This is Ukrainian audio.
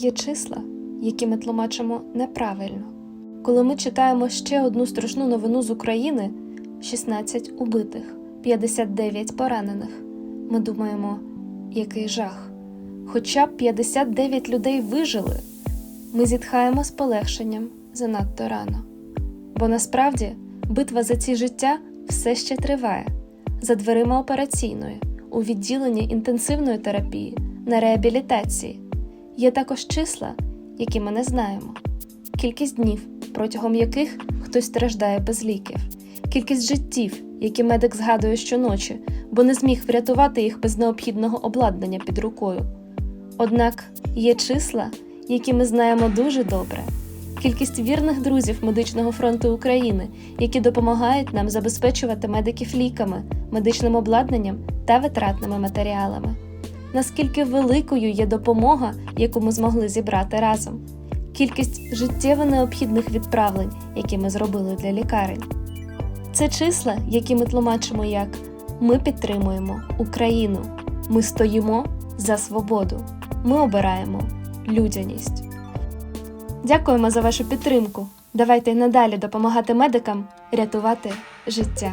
Є числа, які ми тлумачимо неправильно. Коли ми читаємо ще одну страшну новину з України: 16 убитих, 59 поранених. Ми думаємо, який жах. Хоча б 59 людей вижили, ми зітхаємо з полегшенням занадто рано. Бо насправді битва за ці життя все ще триває за дверима операційної, у відділенні інтенсивної терапії, на реабілітації. Є також числа, які ми не знаємо, кількість днів, протягом яких хтось страждає без ліків, кількість життів, які медик згадує щоночі, бо не зміг врятувати їх без необхідного обладнання під рукою. Однак є числа, які ми знаємо дуже добре. Кількість вірних друзів медичного фронту України, які допомагають нам забезпечувати медиків ліками, медичним обладнанням та витратними матеріалами. Наскільки великою є допомога, яку ми змогли зібрати разом, кількість життєво необхідних відправлень, які ми зробили для лікарень. Це числа, які ми тлумачимо як ми підтримуємо Україну, ми стоїмо за свободу, ми обираємо людяність. Дякуємо за вашу підтримку. Давайте й надалі допомагати медикам рятувати життя.